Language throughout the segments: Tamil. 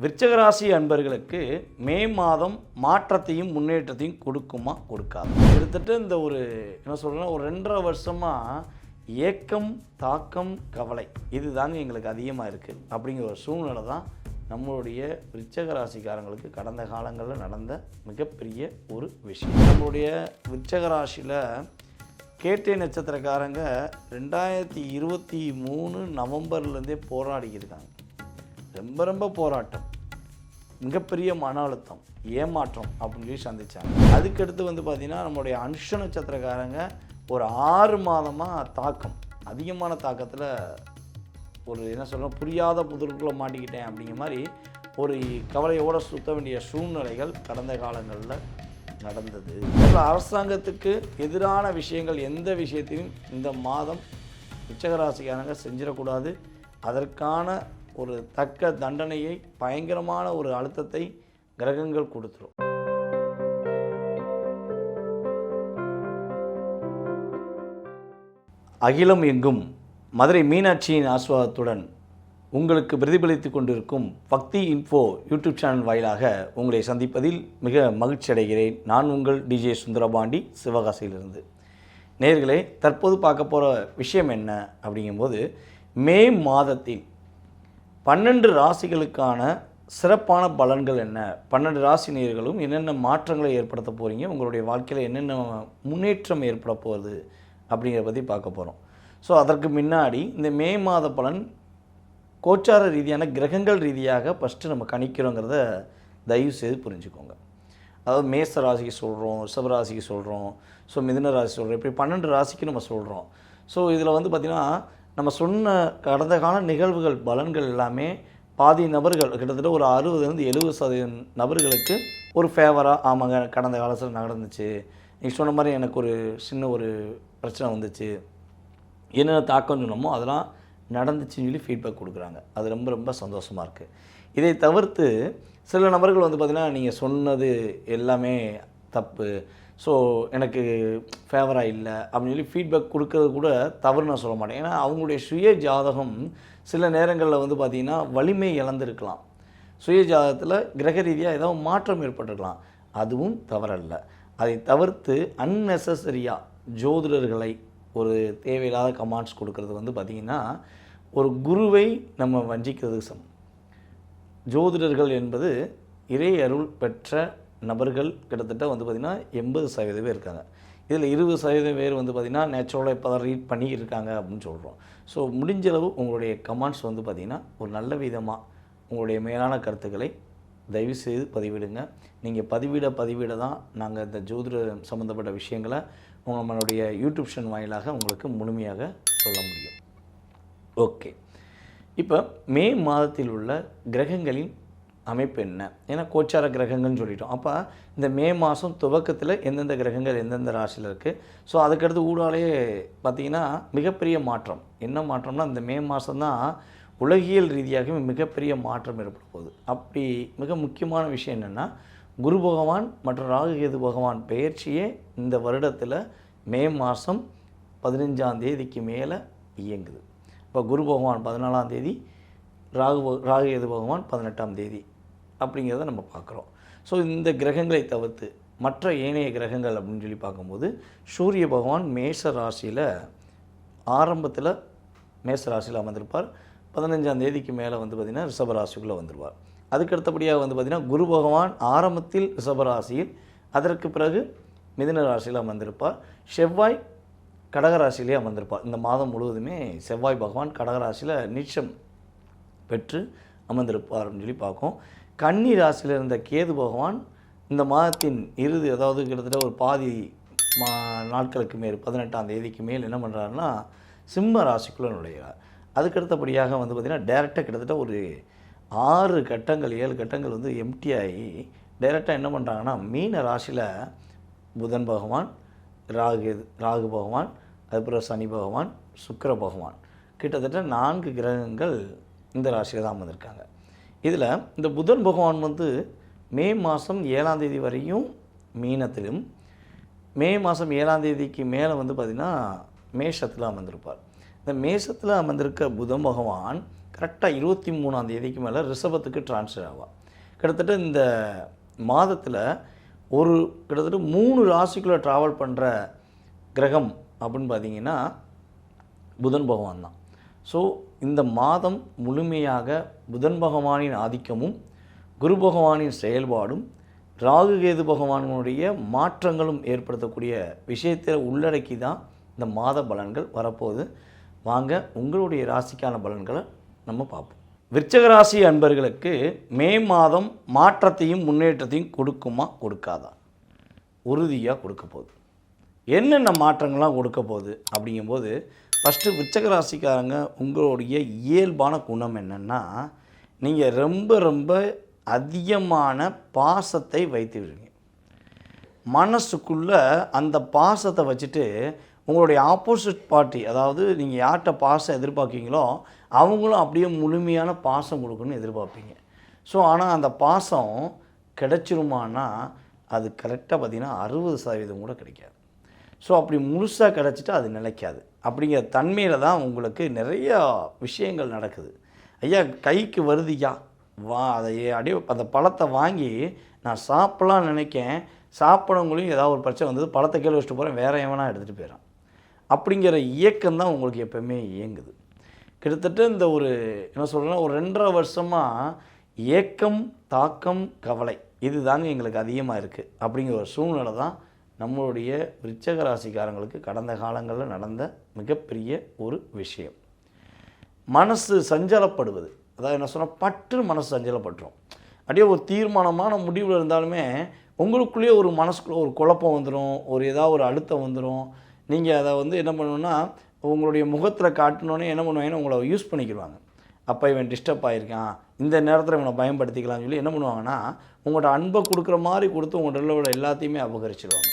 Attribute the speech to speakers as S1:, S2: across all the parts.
S1: விருச்சகராசி அன்பர்களுக்கு மே மாதம் மாற்றத்தையும் முன்னேற்றத்தையும் கொடுக்குமா கொடுக்காது? கிட்டத்தட்ட இந்த ஒரு என்ன சொல்கிறேன்னா ஒரு ரெண்டரை வருஷமாக ஏக்கம் தாக்கம் கவலை இதுதாங்க எங்களுக்கு அதிகமாக இருக்குது அப்படிங்கிற ஒரு சூழ்நிலை தான் நம்மளுடைய விருச்சக ராசிக்காரங்களுக்கு கடந்த காலங்களில் நடந்த மிகப்பெரிய ஒரு விஷயம். நம்மளுடைய விருச்சக ராசியில் கேட்டை நட்சத்திரக்காரங்க ரெண்டாயிரத்தி இருபத்தி மூணு நவம்பர்லேருந்தே போராடிக்கிருக்காங்க ரொம்ப ரொம்ப போராட்டம். மிகப்பெரிய மன அழுத்தம் ஏமாற்றம் அப்படின்னு சொல்லி சந்திச்சாங்க. அதுக்கடுத்து வந்து பார்த்திங்கன்னா நம்மளுடைய அனுஷ நட்சத்திரக்காரங்க ஒரு ஆறு மாதமாக தாக்கம் அதிகமான தாக்கத்தில் ஒரு என்ன சொல்கிறோம் புரியாத புதிருக்குள்ளே மாட்டிக்கிட்டேன் அப்படிங்கிற மாதிரி ஒரு கவலையோடு சுத்த வேண்டிய சூழ்நிலைகள் கடந்த காலங்களில் நடந்தது. அரசாங்கத்துக்கு எதிரான விஷயங்கள் எந்த விஷயத்தையும் இந்த மாதம் உச்சகராசிக்காரங்க செஞ்சிடக்கூடாது. அதற்கான ஒரு தக்க தண்டனையை பயங்கரமான ஒரு அழுத்தத்தை கிரகங்கள் கொடுத்துரும். அகிலம் எங்கும் மதுரை மீனாட்சியின் ஆஸ்வாதத்துடன் உங்களுக்கு பிரதிபலித்து கொண்டிருக்கும் பக்தி இன்ஃபோ யூடியூப் சேனல் வாயிலாக உங்களை சந்திப்பதில் மிக மகிழ்ச்சி அடைகிறேன். நான் உங்கள் டிஜே சுந்தரபாண்டி சிவகாசியிலிருந்து. நேர்களே தற்போது பார்க்க போகிற விஷயம் என்ன அப்படிங்கும்போது மே மாதத்தில் பன்னெண்டு ராசிகளுக்கான சிறப்பான பலன்கள் என்ன? பன்னெண்டு ராசி நேர்களும் என்னென்ன மாற்றங்களை ஏற்படுத்த போகிறீங்க உங்களுடைய வாழ்க்கையில் என்னென்ன முன்னேற்றம் ஏற்பட போகுது? அப்படிங்கிறத பற்றி பார்க்க போகிறோம் ஸோ அதற்கு முன்னாடி இந்த மே மாத பலன் கோச்சார ரீதியான கிரகங்கள் ரீதியாக ஃபஸ்ட்டு நம்ம கணிக்கிறோங்கிறத தயவு செய்து புரிஞ்சுக்கோங்க. அதாவது மேச ராசிக்கு சொல்கிறோம் ரிஷபராசிக்கு சொல்கிறோம் ஸோ மிதுன ராசி சொல்கிறோம் இப்படி பன்னெண்டு ராசிக்கு நம்ம சொல்கிறோம் ஸோ இதில் வந்து பார்த்திங்கன்னா நம்ம சொன்ன கடந்த கால நிகழ்வுகள் பலன்கள் எல்லாமே பாதி நபர்கள் கிட்டத்தட்ட ஒரு அறுபதுலேருந்து எழுபது சதவீதம் நபர்களுக்கு ஒரு ஃபேவராக ஆமாங்க கடந்த காலத்தில் நடந்துச்சு. நீங்கள் சொன்ன மாதிரி எனக்கு ஒரு சின்ன ஒரு பிரச்சனை வந்துச்சு. என்னென்ன தாக்கம் சொன்னோமோ அதெல்லாம் நடந்துச்சுன்னு சொல்லி ஃபீட்பேக் கொடுக்குறாங்க. அது ரொம்ப ரொம்ப சந்தோஷமாக இருக்குது இதை தவிர்த்து சில நபர்கள் வந்து பார்த்திங்கன்னா நீங்கள் சொன்னது எல்லாமே தப்பு. ஸோ எனக்கு ஃபேவராக இல்லை அப்படின்னு சொல்லி ஃபீட்பேக் கொடுக்கறது கூட தவறு நான் சொல்ல மாட்டேன். ஏன்னா அவங்களுடைய சுய ஜாதகம் சில நேரங்களில் வந்து பார்த்திங்கன்னா வலிமை இழந்திருக்கலாம். சுய ஜாதகத்தில் கிரக ரீதியாக ஏதாவது மாற்றம் ஏற்பட்டிருக்கலாம். அதுவும் தவறல்ல. அதை தவிர்த்து அன்னெசரியாக ஜோதிடர்களை ஒரு தேவையில்லாத கமாண்ட்ஸ் கொடுக்கறது வந்து பார்த்திங்கன்னா ஒரு குருவை நம்ம வஞ்சிக்கிறதுக்கு சமம். ஜோதிடர்கள் என்பது இறை அருள் பெற்ற நபர்கள் கிட்டத்தட்ட வந்து பார்த்திங்கன்னா எண்பது சதவீதம் பேர் இருக்காங்க. இதில் இருபது சதவீதம் பேர் வந்து பார்த்திங்கன்னா நேச்சுரலாக இப்போ தான் ரீட் பண்ணி இருக்காங்க அப்படின்னு சொல்கிறோம் ஸோ முடிஞ்ச அளவு உங்களுடைய கமெண்ட்ஸ் வந்து பார்த்திங்கன்னா ஒரு நல்ல விதமாக உங்களுடைய மேலான கருத்துக்களை தயவு செய்து பதிவிடுங்க. நீங்கள் பதிவிட பதிவிட தான் நாங்கள் இந்த ஜோதிட சம்மந்தப்பட்ட விஷயங்களை உங்களுடைய யூடியூப் சேனல் வாயிலாக உங்களுக்கு முழுமையாக சொல்ல முடியும். ஓகே இப்போ மே மாதத்தில் உள்ள கிரகங்களின் அமைப்பு என்ன? ஏன்னா கோச்சார கிரகங்கள்னு சொல்லிட்டோம். அப்போ இந்த மே மாதம் துவக்கத்தில் எந்தெந்த கிரகங்கள் எந்தெந்த ராசியில் இருக்குது ஸோ அதுக்கடுத்து ஊடாலே பார்த்திங்கன்னா மிகப்பெரிய மாற்றம். என்ன மாற்றம்னா இந்த மே மாதம்தான் உலகியல் ரீதியாகவே மிகப்பெரிய மாற்றம் ஏற்பட போகுது. அப்படி மிக முக்கியமான விஷயம் என்னென்னா குரு பகவான் மற்றும் ராகுகேது பகவான் பெயர்ச்சியே இந்த வருடத்தில் மே மாதம் பதினஞ்சாம் தேதிக்கு மேலே இயங்குது. இப்போ குரு பகவான் பதினாலாம் தேதி ராகு பக- ராகுகேது பகவான் பதினெட்டாம் தேதி. அப்படிங்கிறத நம்ம பார்க்குறோம். ஸோ இந்த கிரகங்களை தவிர்த்து மற்ற ஏனைய கிரகங்கள் அப்படின்னு சொல்லி பார்க்கும்போது சூரிய பகவான் மேஷ ராசியில் ஆரம்பத்தில் மேஷ ராசியில் அமர்ந்திருப்பார். பதினஞ்சாம் தேதிக்கு மேலே வந்து பார்த்திங்கன்னா ரிஷப ராசிக்குள்ளே வந்துடுவார் அதுக்கு அடுத்தபடியாக வந்து பார்த்திங்கன்னா குரு பகவான் ஆரம்பத்தில் ரிஷப ராசியில் அதற்கு பிறகு மிதுன ராசியில் அமர்ந்திருப்பார். செவ்வாய் கடகராசியிலே அமர்ந்திருப்பார். இந்த மாதம் முழுவதுமே செவ்வாய் பகவான் கடகராசியில் நீச்சம் பெற்று அமர்ந்திருப்பார்னு சொல்லி பார்க்கும் கன்னி ராசியில் இருந்த கேது பகவான் இந்த மாதத்தின் இறுதி அதாவது கிட்டத்தட்ட ஒரு பாதி மா நாட்களுக்கு மேல் பதினெட்டாம் தேதிக்கு மேல் என்ன பண்ணுறாருன்னா சிம்ம ராசிக்குள்ளே நுழைகிறார். அதுக்கடுத்தபடியாக வந்து பார்த்திங்கன்னா டேரெக்டாக கிட்டத்தட்ட ஒரு ஆறு கட்டங்கள் ஏழு கட்டங்கள் வந்து எம்டி ஆகி டைரெக்டாக என்ன பண்ணுறாங்கன்னா மீன ராசியில் புதன் பகவான் ராகு ராகு பகவான் அதுக்கப்புறம் சனி பகவான் சுக்கர பகவான். கிட்டத்தட்ட நான்கு கிரகங்கள் இந்த ராசியில் தான் வந்திருக்காங்க இதில் இந்த புதன் பகவான் வந்து மே மாதம் ஏழாம் தேதி வரையும் மீனத்திலும் மே மாதம் ஏழாம் தேதிக்கு மேலே வந்து பார்த்திங்கன்னா மேஷத்தில் அமர்ந்திருப்பார். இந்த மேஷத்தில் அமர்ந்திருக்க புதன் பகவான் கரெக்டாக இருபத்தி மூணாம் தேதிக்கு மேலே ரிஷபத்துக்கு ட்ரான்ஸ்ஃபர் ஆவா கிட்டத்தட்ட இந்த மாதத்தில் ஒரு கிட்டத்தட்ட மூணு ராசிக்குள்ளே ட்ராவல் பண்ணுற கிரகம் அப்படின்னு பார்த்தீங்கன்னா புதன் பகவான் தான். ஸோ இந்த மாதம் முழுமையாக புதன் பகவானின் ஆதிக்கமும் குரு பகவானின் செயல்பாடும் ராகு கேது பகவானுடைய மாற்றங்களும் ஏற்படுத்தக்கூடிய விஷயத்தை உள்ளடக்கி தான் இந்த மாத பலன்கள் வரப்போகுது. வாங்க உங்களுடைய ராசிக்கான பலன்களை நம்ம பார்ப்போம். விருச்சக ராசி அன்பர்களுக்கு மே மாதம் மாற்றத்தையும் முன்னேற்றத்தையும் கொடுக்குமா கொடுக்காதா? உறுதியாக கொடுக்க போகுது. என்னென்ன மாற்றங்கள்லாம் கொடுக்க போகுது அப்படிங்கும்போது ஃபஸ்ட்டு விருச்சக ராசிக்காரங்க உங்களுடைய இயல்பான குணம் என்னென்னா நீங்கள் ரொம்ப ரொம்ப அதிகமான பாசத்தை வைத்து விடுங்க மனசுக்குள்ளே அந்த பாசத்தை வச்சுட்டு உங்களுடைய ஆப்போசிட் பார்ட்டி அதாவது நீங்கள் யார்கிட்ட பாசம் எதிர்பார்க்கீங்களோ அவங்களும் அப்படியே முழுமையான பாசம் கொடுக்கணும்னு எதிர்பார்ப்பீங்க. ஸோ ஆனால் அந்த பாசம் கிடைச்சிருமானா அது கரெக்டாக பார்த்திங்கன்னா அறுபது சதவீதம் கூட கிடைக்காது. ஸோ அப்படி முழுசாக கிடச்சிட்டு அது நிலைக்காது. அப்படிங்கிற தன்மையில் தான் உங்களுக்கு நிறையா விஷயங்கள் நடக்குது. ஐயா கைக்கு வருதுயா வா அதை அடி அந்த பழத்தை வாங்கி நான் சாப்பிட்லான்னு நினைக்கேன். சாப்பிடவங்களையும் ஏதாவது ஒரு பிரச்சனை வந்தது பழத்தை கீழே வச்சுட்டு போகிறேன் வேற எவனா எடுத்துகிட்டு போயிடறான் அப்படிங்கிற இயக்கம் தான் உங்களுக்கு எப்போவுமே இயங்குது. கிட்டத்தட்ட இந்த ஒரு என்ன சொல்கிறேன்னா ஒரு ரெண்டரை வருஷமாக ஏக்கம் தாக்கம் கவலை இது தாங்க எங்களுக்கு அதிகமாக இருக்குது அப்படிங்கிற ஒரு சூழ்நிலை தான் நம்மளுடைய விருச்சக ராசிக்காரங்களுக்கு கடந்த காலங்களில் நடந்த மிகப்பெரிய ஒரு விஷயம். மனசு சஞ்சலப்படுவது. அதாவது என்ன சொன்னால் பற்று மனசு சஞ்சலப்பட்டுரும் அப்படியே ஒரு தீர்மானமான முடிவில் இருந்தாலுமே உங்களுக்குள்ளேயே ஒரு மனசுக்குள்ளே ஒரு குழப்பம் வந்துடும் ஒரு ஏதாவது ஒரு அழுத்தம் வந்துடும் நீங்கள் அதை வந்து என்ன பண்ணணுன்னா உங்களுடைய முகத்தில் காட்டினோன்னே என்ன பண்ணுவாங்கன்னா உங்களை யூஸ் பண்ணிக்கிடுவாங்க அப்போ இவன் டிஸ்டர்ப் ஆகிருக்கான் இந்த நேரத்தில் இவனை பயன்படுத்திக்கலாம்னு சொல்லி என்ன பண்ணுவாங்கன்னா உங்களோட அன்பை கொடுக்குற மாதிரி கொடுத்து உங்கள்கிட்ட உள்ள எல்லாத்தையுமே அபகரிச்சிடுவாங்க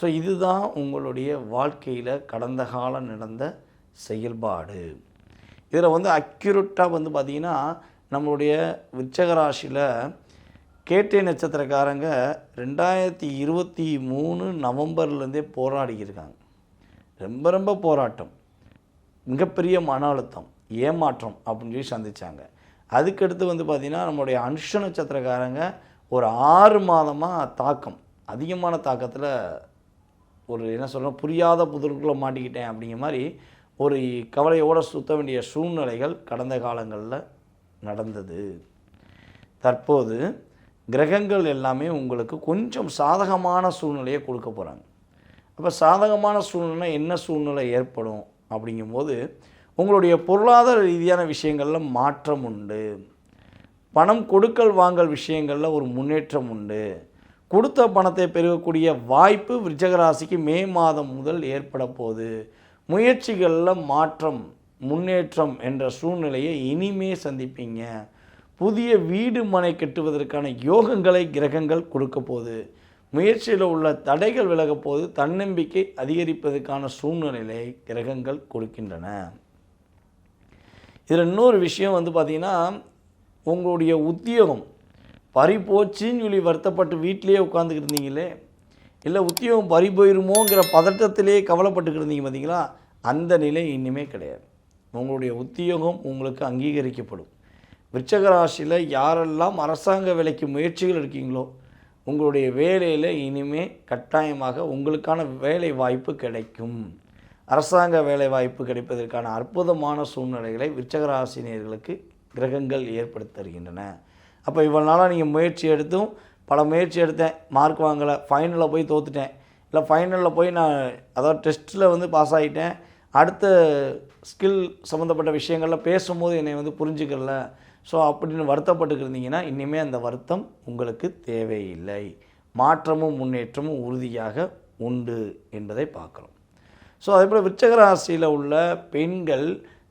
S1: ஸோ இதுதான் உங்களுடைய வாழ்க்கையில் கடந்த காலம் நடந்த செயல்பாடு. இதில் வந்து அக்யூரேட்டாக வந்து பார்த்திங்கன்னா நம்மளுடைய விருச்சக ராசியில் கேட்டை நட்சத்திரக்காரங்க ரெண்டாயிரத்தி இருபத்தி மூணு நவம்பர்லேருந்தே போராடிக்கிருக்காங்க ரொம்ப ரொம்ப போராட்டம். மிகப்பெரிய மன அழுத்தம் ஏமாற்றம் அப்படின்னு சொல்லி சந்திச்சாங்க. அதுக்கடுத்து வந்து பார்த்திங்கன்னா நம்மளுடைய அனுஷ நட்சத்திரக்காரங்க ஒரு ஆறு மாதமாக தாக்கம் அதிகமான தாக்கத்தில் ஒரு என்ன சொல்கிறோம் புரியாத புதிர்க்குள்ளே மாட்டிக்கிட்டேன் அப்படிங்கிற மாதிரி ஒரு கவலையோடு சுத்த வேண்டிய சூழ்நிலைகள் கடந்த காலங்களில் நடந்தது. தற்போது கிரகங்கள் எல்லாமே உங்களுக்கு கொஞ்சம் சாதகமான சூழ்நிலையை கொடுக்க போகிறாங்க அப்போ சாதகமான சூழ்நிலை என்ன சூழ்நிலை ஏற்படும்? அப்படிங்கும்போது உங்களுடைய பொருளாதார ரீதியான விஷயங்களில் மாற்றம் உண்டு. பணம் கொடுக்கல் வாங்கல் விஷயங்களில் ஒரு முன்னேற்றம் உண்டு. கொடுத்த பணத்தை பெருகக்கூடிய வாய்ப்பு விருச்சகராசிக்கு மே மாதம் முதல் ஏற்பட போகுது. முயற்சிகளில் மாற்றம் முன்னேற்றம் என்ற சூழ்நிலையை இனிமே சந்திப்பீங்க. புதிய வீடு மனை கட்டுவதற்கான யோகங்களை கிரகங்கள் கொடுக்க போகுது. முயற்சியில் உள்ள தடைகள் விலக போது தன்னம்பிக்கை அதிகரிப்பதற்கான சூழ்நிலையை கிரகங்கள் கொடுக்கின்றன. இதில் இன்னொரு விஷயம் வந்து பார்த்திங்கன்னா உங்களுடைய உத்தியோகம் பறி போச்சுன்னு சொல்லி வருத்தப்பட்டு வீட்டிலேயே உட்காந்துக்கிட்டு இருந்தீங்களே? இல்லை உத்தியோகம் பறி போயிருமோங்கிற பதட்டத்திலேயே கவலைப்பட்டுக்கிட்டு இருந்தீங்க பார்த்தீங்களா அந்த நிலை இன்னுமே கிடையாது. உங்களுடைய உத்தியோகம் உங்களுக்கு அங்கீகரிக்கப்படும். விருச்சக ராசியில் யாரெல்லாம் அரசாங்க வேலைக்கு முயற்சிகள் இருக்கீங்களோ உங்களுடைய வேலையில் இனிமே கட்டாயமாக உங்களுக்கான வேலை வாய்ப்பு கிடைக்கும். அரசாங்க வேலை வாய்ப்பு கிடைப்பதற்கான அற்புதமான சூழ்நிலைகளை விருச்சகராசினியர்களுக்கு கிரகங்கள் ஏற்படுத்தருகின்றன அப்போ இவ்வளோ நாளாக நீங்கள் முயற்சி எடுத்தும் பல முயற்சி எடுத்தேன். மார்க் வாங்கலை. ஃபைனலில் போய் தோத்துட்டேன். இல்லை ஃபைனலில் போய் நான் அதாவது டெஸ்ட்டில் வந்து பாஸ் ஆகிட்டேன் அடுத்த ஸ்கில் சம்மந்தப்பட்ட விஷயங்களில் பேசும்போது என்னை வந்து புரிஞ்சுக்கல. ஸோ அப்படின்னு வருத்தப்பட்டுக்கு இருந்தீங்கன்னா இனிமேல் அந்த வருத்தம் உங்களுக்கு தேவையில்லை. மாற்றமும் முன்னேற்றமும் உறுதியாக உண்டு என்பதை பார்க்குறோம். ஸோ அதே போல் விச்சகராசியில் உள்ள பெண்கள்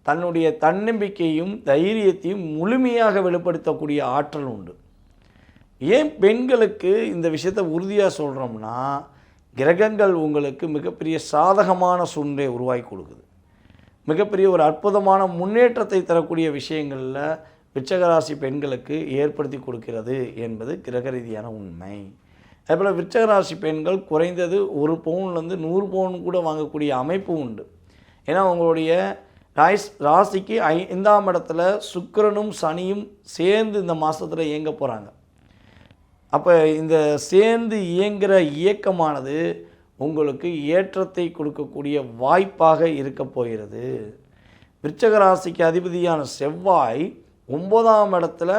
S1: தன்னுடைய தன்னம்பிக்கையும் தைரியத்தையும் முழுமையாக வெளிப்படுத்தக்கூடிய ஆற்றல் உண்டு. ஏன் பெண்களுக்கு இந்த விஷயத்தை உறுதியாக சொல்கிறோம்னா கிரகங்கள் உங்களுக்கு மிகப்பெரிய சாதகமான சூழ்நிலையை உருவாக்கி கொடுக்குது. மிகப்பெரிய ஒரு அற்புதமான முன்னேற்றத்தை தரக்கூடிய விஷயங்களில் விச்சகராசி பெண்களுக்கு ஏற்படுத்தி கொடுக்கிறது என்பது கிரக ரீதியான உண்மை. அதேபோல் விச்சகராசி பெண்கள் குறைந்தது ஒரு பவுன்லேருந்து நூறு பவுன் கூட வாங்கக்கூடிய அமைப்பு உண்டு. ஏன்னா உங்களுடைய ராய்ஸ் ராசிக்கு ஐந்தாம் இடத்துல சுக்கரனும் சனியும் சேர்ந்து இந்த மாதத்தில் இயங்க போகிறாங்க அப்போ இந்த சேர்ந்து இயங்குகிற இயக்கமானது உங்களுக்கு ஏற்றத்தை கொடுக்கக்கூடிய வாய்ப்பாக இருக்க போகிறது. விருச்சக ராசிக்கு அதிபதியான செவ்வாய் ஒன்பதாம் இடத்துல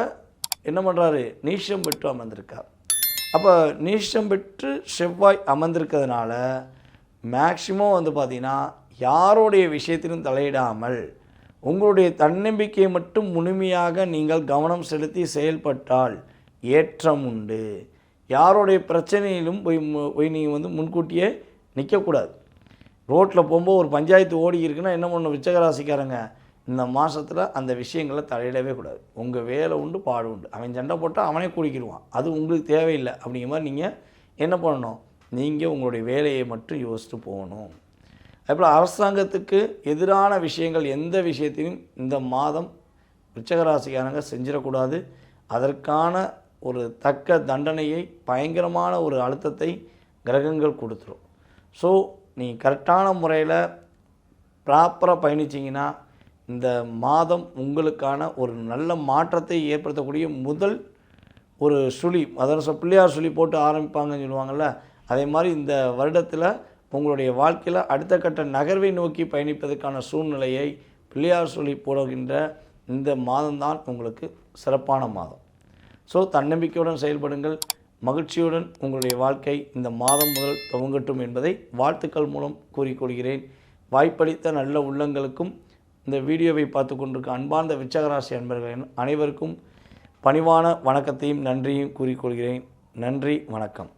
S1: என்ன பண்ணுறாரு நீஷம் பெற்று அமர்ந்திருக்கார். அப்போ நீஷம் பெற்று செவ்வாய் அமர்ந்திருக்கிறதுனால மேக்சிமம் வந்து பார்த்திங்கன்னா யாருடைய விஷயத்திலும் தலையிடாமல் உங்களுடைய தன்னம்பிக்கையை மட்டும் முழுமையாக நீங்கள் கவனம் செலுத்தி செயல்பட்டால் ஏற்றம் உண்டு. யாருடைய பிரச்சனையிலும் போய் மு- போய் நீங்கள் வந்து முன்கூட்டியே நிற்கக்கூடாது ரோட்டில் போகும்போது ஒரு பஞ்சாயத்து ஓடி இருக்குன்னா என்ன பண்ணணும்? விச்சகராசிக்காரங்க இந்த மாதத்தில் அந்த விஷயங்களை தலையிடவே கூடாது. உங்கள் வேலை உண்டு பாடு உண்டு. அவன் சண்டை போட்டால் அவனே குடிக்கிடுவான் அது உங்களுக்கு தேவையில்லை. அப்படிங்கிற மாதிரி நீங்கள் என்ன பண்ணணும்? நீங்கள் உங்களுடைய வேலையை மட்டும் யோசித்து போகணும். அதேபோல் அரசாங்கத்துக்கு எதிரான விஷயங்கள் எந்த விஷயத்தையும் இந்த மாதம் விருச்சகராசிக்காரங்க செஞ்சிடக்கூடாது. அதற்கான ஒரு தக்க தண்டனையை பயங்கரமான ஒரு அழுத்தத்தை கிரகங்கள் கொடுத்துரும். ஸோ நீ கரெக்டான முறையில் ப்ராப்பராக பயணிச்சிங்கன்னா இந்த மாதம் உங்களுக்கான ஒரு நல்ல மாற்றத்தை ஏற்படுத்தக்கூடிய முதல் ஒரு சுழி அதாவது பிள்ளையார் சுழி போட்டு ஆரம்பிப்பாங்கன்னு சொல்லுவாங்கள்ல அதே மாதிரி இந்த வருடத்தில் உங்களுடைய வாழ்க்கையில் அடுத்த கட்ட நகர்வை நோக்கி பயணிப்பதற்கான சூழ்நிலையை பிள்ளையார் சொல்லி போடுகின்ற இந்த மாதம்தான் உங்களுக்கு சிறப்பான மாதம். ஸோ தன்னம்பிக்கையுடன் செயல்படுங்கள். மகிழ்ச்சியுடன் உங்களுடைய வாழ்க்கை இந்த மாதம் முதல் துவங்கட்டும் என்பதை வாழ்த்துக்கள் மூலம் கூறிக்கொள்கிறேன் வாய்ப்பளித்த நல்ல உள்ளங்களுக்கும் இந்த வீடியோவை பார்த்து கொண்டிருக்க அன்பார்ந்த விச்சகராசி அன்பர்கள் அனைவருக்கும் பணிவான வணக்கத்தையும் நன்றியும் கூறிக்கொள்கிறேன் நன்றி வணக்கம்.